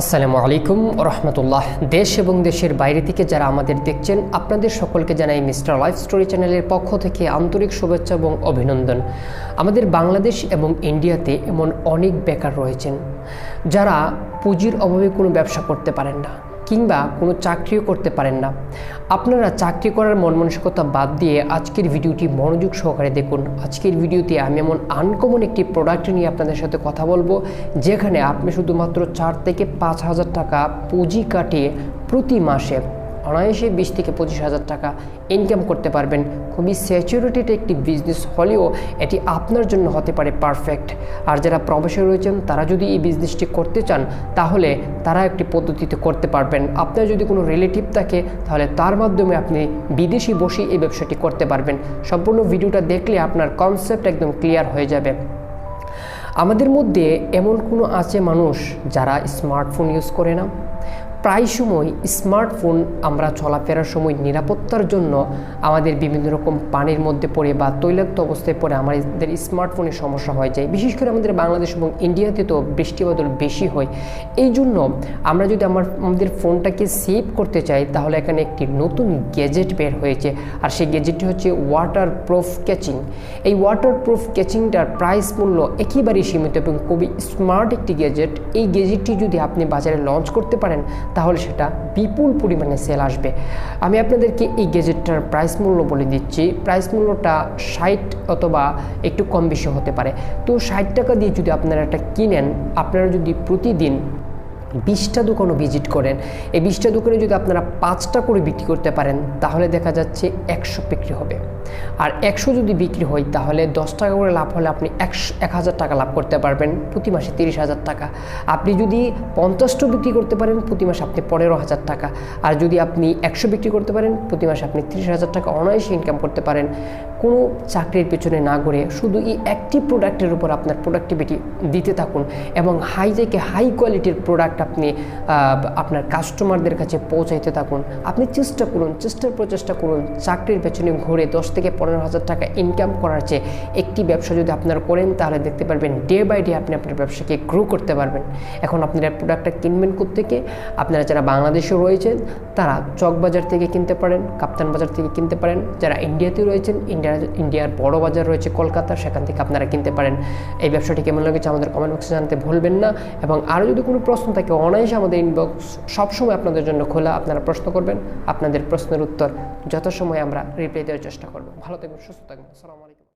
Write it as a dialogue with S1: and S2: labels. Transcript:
S1: আসসালামু আলাইকুম রহমতুল্লাহ। দেশ এবং দেশের বাইরে থেকে যারা আমাদের দেখছেন, আপনাদের সকলকে জানাই মিস্টার লাইফ স্টোরি চ্যানেলের পক্ষ থেকে আন্তরিক শুভেচ্ছা এবং অভিনন্দন। আমাদের বাংলাদেশ এবং ইন্ডিয়াতে এমন অনেক বেকার রয়েছেন, যারা পুঁজির অভাবে কোনো ব্যবসা করতে পারেন না। কিংবা কোনো চাকরিও করতে পারেন না। আপনারা চাকরি করার মন মানসিকতা বাদ দিয়ে আজকের ভিডিওটি মনোযোগ সহকারে দেখুন। আজকের ভিডিওতে আমি এমন আনকমন একটি প্রোডাক্ট নিয়ে আপনাদের সাথে কথা বলব, যেখানে আপনি শুধুমাত্র চার থেকে পাঁচ হাজার টাকা পুঁজি কাটিয়ে প্রতি মাসে অনায়াসে বিশ থেকে পঁচিশ হাজার টাকা ইনকাম করতে পারবেন। খুবই স্যাচুরেটেড একটি বিজনেস হলেও এটি আপনার জন্য হতে পারে পারফেক্ট আর যারা প্রবাসে রয়েছেন, তারা যদি এই বিজনেসটি করতে চান, তাহলে তারা একটি পদ্ধতিতে করতে পারবেন। আপনার যদি কোনো রিলেটিভ থাকে, তাহলে তার মাধ্যমে আপনি বিদেশি বসে এই ব্যবসাটি করতে পারবেন। সম্পূর্ণ ভিডিওটা দেখলে আপনার কনসেপ্ট একদম ক্লিয়ার হয়ে যাবে। আমাদের মধ্যে এমন কোনো আছে মানুষ যারা স্মার্টফোন ইউজ করে না? প্রায় সময় স্মার্টফোন আমরা চলাফেরার সময় নিরাপত্তার জন্য আমাদের বিভিন্ন রকম পানির মধ্যে পড়ে বা তৈলাক্ত অবস্থায় পড়ে আমাদের স্মার্টফোনের সমস্যা হয়ে যায়। বিশেষ করে আমাদের বাংলাদেশ এবং ইন্ডিয়াতে তো বৃষ্টি বাদল বেশি হয়। এই জন্য আমরা যদি আমার, আমাদের ফোনটাকে সেভ করতে চাই, তাহলে এখানে একটি নতুন গ্যাজেট বের হয়েছে। আর সেই গ্যাজেটটি হচ্ছে ওয়াটার প্রুফ ক্যাচিং এই ওয়াটার প্রুফ ক্যাচিংটার প্রাইস মূল্য একেবারেই সীমিত এবং খুবই স্মার্ট একটি গ্যাজেট। এই গ্যাজেটটি যদি আপনি বাজারে লঞ্চ করতে পারেন তাহলে সেটা বিপুল পরিমাণে সেল আসবে। আমি আপনাদেরকে এই গ্যাজেটটার প্রাইস মূল্য বলে দিচ্ছি। প্রাইস মূল্যটা ষাট অথবা একটু কম বেশি হতে পারে। তো ষাট টাকা দিয়ে যদি আপনারা এটা কিনেন, আপনারা যদি প্রতিদিন বিশটা দোকানও ভিজিট করেন, এই বিশটা দোকানে যদি আপনারা পাঁচটা করে বিক্রি করতে পারেন, তাহলে দেখা যাচ্ছে একশো বিক্রি হবে। আর একশো যদি বিক্রি হয়, তাহলে দশ টাকা করে লাভ হলে আপনি একশো, এক হাজার টাকা লাভ করতে পারবেন। প্রতি মাসে তিরিশ হাজার টাকা। আপনি যদি পঞ্চাশটা বিক্রি করতে পারেন, প্রতি মাসে আপনি পনেরো হাজার টাকা। আর যদি আপনি একশো বিক্রি করতে পারেন, প্রতি মাসে আপনি তিরিশ হাজার টাকা অনায়াসে ইনকাম করতে পারেন। কোনো চাকরির পেছনে না ঘুরে শুধু এই একটি প্রোডাক্টের উপর আপনার প্রোডাক্টিভিটি দিতে থাকুন এবং হাই থেকে হাই কোয়ালিটির প্রোডাক্ট আপনি আপনার কাস্টমারদের কাছে পৌঁছাইতে থাকুন। আপনি চেষ্টা করুন, চেষ্টার প্রচেষ্টা করুন, চাকরির পেছনে ঘুরে দশ থেকে পনেরো হাজার টাকা ইনকাম করার চেয়ে একটি ব্যবসা যদি আপনারা করেন, তাহলে দেখতে পারবেন ডে বাই ডে আপনি আপনার ব্যবসাকে গ্রো করতে পারবেন। এখন আপনারা প্রোডাক্টটা কিনবেন থেকে আপনারা যারা বাংলাদেশে রয়েছেন, তারা চকবাজার থেকে কিনতে পারেন কাপ্তান বাজার থেকে কিনতে পারেন, যারা ইন্ডিয়াতে রয়েছেন, ইন্ডিয়া, ইন্ডিয়ার বড় বাজার রয়েছে কলকাতা সেখান থেকে আপনারা কিনতে পারেন। এই ব্যবসাটি কেমন লেগেছে আমাদের কমেন্ট বক্সে জানতে ভুলবেন না এবং আরও যদি কোনো প্রশ্ন থাকে, অনায়াসে আমাদের ইনবক্স সবসময় আপনাদের জন্য খোলা, আপনারা প্রশ্ন করবেন, আপনাদের প্রশ্নের উত্তর যথাসময়ে আমরা রিপ্লাই দেওয়ার চেষ্টা করব। ভালো থাকবেন সুস্থ থাকবেন। আসসালামু